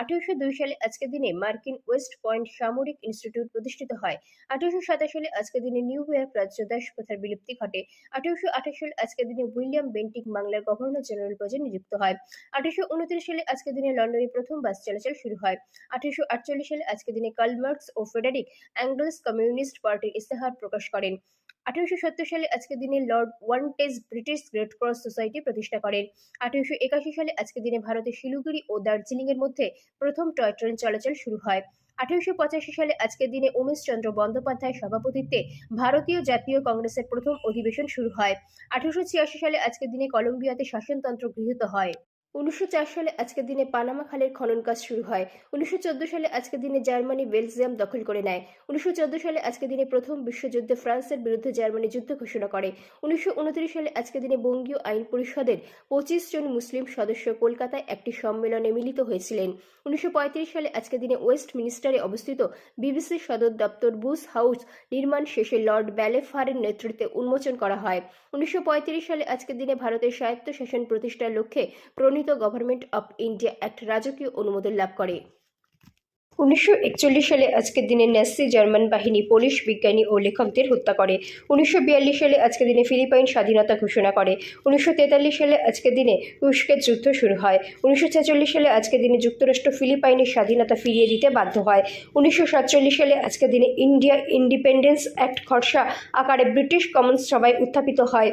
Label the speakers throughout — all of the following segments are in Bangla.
Speaker 1: আঠারোশো দুই সালে দিনে মার্কিন ওয়েস্ট পয়েন্ট সামরিক ইনস্টিটিউট প্রতিষ্ঠিত হয়। আঠারোশো সাতাশ সালে দিনে নিউ ইয়র্ক রাজ্য দাস প্রথার বিলুপ্তি ঘটে। আঠারোশো আঠাশ সালে দিনে উইলিয়াম বাংলার গভর্নর জেনারেল পদে নিযুক্ত হয়। আঠারোশো উনত্রিশ সালে আজকের দিনে লন্ডনে প্রথম বাস চলাচল শুরু হয়। আঠারোশো আটচল্লিশ সালে আজকের দিনে কার্ল মার্কস ও ফেডারিক অ্যাঙ্গেলস কমিউনিস্ট পার্টির ইস্তেহার প্রকাশ করেন। আঠারোশো সত্তর সালে আজকের দিনে lord Wantage British red cross society প্রতিষ্ঠা করেন। আঠারোশো একাশি সালে আজকের দিনে ভারতের শিলিগুড়ি ও দার্জিলিং এর মধ্যে প্রথম টয় ট্রেন চলাচল শুরু হয়। আঠারোশো পঁচাশি সালে আজকের দিনে উমেশ চন্দ্র বন্দ্যোপাধ্যায়ের সভাপতিত্বে ভারতীয় জাতীয় কংগ্রেসের প্রথম অধিবেশন শুরু হয়। আঠারোশো ছিয়াশি সালে আজকের দিনে কলম্বিয়াতে শাসনতন্ত্র গৃহীত হয়। উনিশশো চার সালে আজকের দিনে পানামা খালের খনন কাজ শুরু হয়। উনিশশো চোদ্দ সালে আজকের দিনে জার্মানি বেলজিয়াম দখল করে নেয়। উনিশশো চোদ্দ সালে আজকের দিনে প্রথম বিশ্বযুদ্ধে ফ্রান্সের বিরুদ্ধে জার্মানি যুদ্ধ ঘোষণা করে। উনিশশো উনত্রিশ সালে আজকের দিনে বঙ্গীয় আইন পরিষদের পঁচিশ জন মুসলিম সদস্য কলকাতায় একটি সম্মেলনে মিলিত হয়েছিলেন। উনিশশো পঁয়ত্রিশ সালে আজকের দিনে ওয়েস্ট মিনিস্টারে অবস্থিত বিবিসি সদর দপ্তর বুস হাউস নির্মাণ শেষে লর্ড ব্যালেফারের নেতৃত্বে উন্মোচন করা হয়। উনিশশো পঁয়ত্রিশ সালে আজকের দিনে ভারতের স্বায়ত্তশাসন প্রতিষ্ঠার লক্ষ্যে প্রণীত গভর্নমেন্ট অফ ইন্ডিয়া অ্যাক্ট রাজকীয় অনুমোদন লাভ করে। উনিশশো একচল্লিশ সালে আজকের দিনে ন্যাসি জার্মান বাহিনী পোলিশ বিজ্ঞানী ও লেখকদের হত্যা করে। উনিশশো বিয়াল্লিশ সালে আজকের দিনে ফিলিপাইন স্বাধীনতা ঘোষণা করে। উনিশশো তেতাল্লিশ সালে আজকের দিনে তুরস্কের যুদ্ধ শুরু হয়। উনিশশো ছেচল্লিশ সালে আজকের দিনে যুক্তরাষ্ট্র ফিলিপাইনের স্বাধীনতা ফিরিয়ে দিতে বাধ্য হয়। উনিশশো সাতচল্লিশ সালে আজকের দিনে ইন্ডিয়া ইন্ডিপেন্ডেন্স অ্যাক্ট খরসা আকারে ব্রিটিশ কমন্স সভায় উত্থাপিত হয়।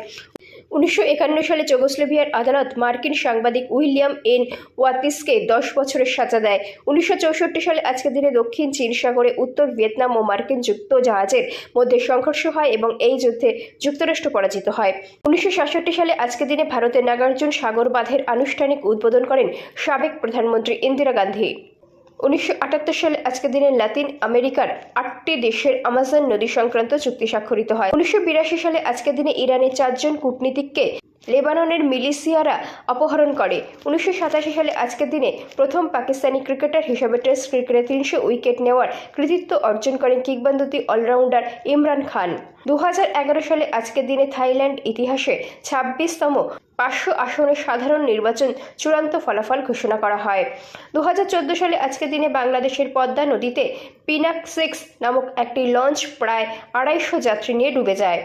Speaker 1: উনিশশো একান্ন সালে চোগোস্লোভিয়ার আদালত মার্কিন সাংবাদিক উইলিয়াম এন ওয়াতিসকে দশ বছরের সাজা দেয়। উনিশশো চৌষট্টি সালে আজকের দিনে দক্ষিণ চীন সাগরে, উত্তর ভিয়েতনাম ও মার্কিন যুক্ত জাহাজের মধ্যে সংঘর্ষ হয় এবং এই যুদ্ধে যুক্তরাষ্ট্র পরাজিত হয়। উনিশশো সাতষট্টি সালে আজকের দিনে ভারতের নাগার্জুন সাগর বাঁধের আনুষ্ঠানিক উদ্বোধন করেন সাবেক প্রধানমন্ত্রী ইন্দিরা গান্ধী। উনিশশো আটাত্তর সালে আজকের দিনে লাতিন আমেরিকার আটটি দেশের আমাজন নদী সংক্রান্ত চুক্তি স্বাক্ষরিত হয়। উনিশশো বিরাশি সালে আজকের দিনে ইরানের চারজন কূটনীতিককে লেবাননের মিলিশিয়ারা অপহরণ করে। উনিশশো সাতাশি সালে আজকের দিনে প্রথম পাকিস্তানি ক্রিকেটার হিসেবে টেস্ট ক্রিকেটে তিনশো উইকেট নেওয়ার কৃতিত্ব অর্জন করেন কিংবদন্তি অলরাউন্ডার ইমরান খান। দু হাজার এগারো সালে আজকের দিনে থাইল্যান্ড ইতিহাসে ছাব্বিশতম পাঁচশো আসনের সাধারণ নির্বাচন চূড়ান্ত ফলাফল ঘোষণা করা হয়। দু হাজার চোদ্দ সালে আজকের দিনে বাংলাদেশের পদ্মা নদীতে পিনাক সিক্স নামক একটি লঞ্চ প্রায় আড়াইশো যাত্রী নিয়ে ডুবে যায়।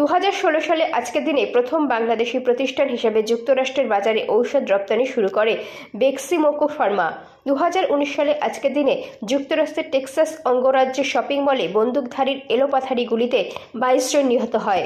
Speaker 1: দু হাজার ষোলো সালে আজকের দিনে প্রথম বাংলাদেশি প্রতিষ্ঠান হিসেবে যুক্তরাষ্ট্রের বাজারে ঔষধ রপ্তানি শুরু করে বেক্সিমোকো ফার্মা। দু হাজার উনিশ সালে আজকের দিনে যুক্তরাষ্ট্রের টেক্সাস অঙ্গরাজ্যের শপিং মলে বন্দুকধারীর এলোপাথারিগুলিতে বাইশ জন নিহত হয়।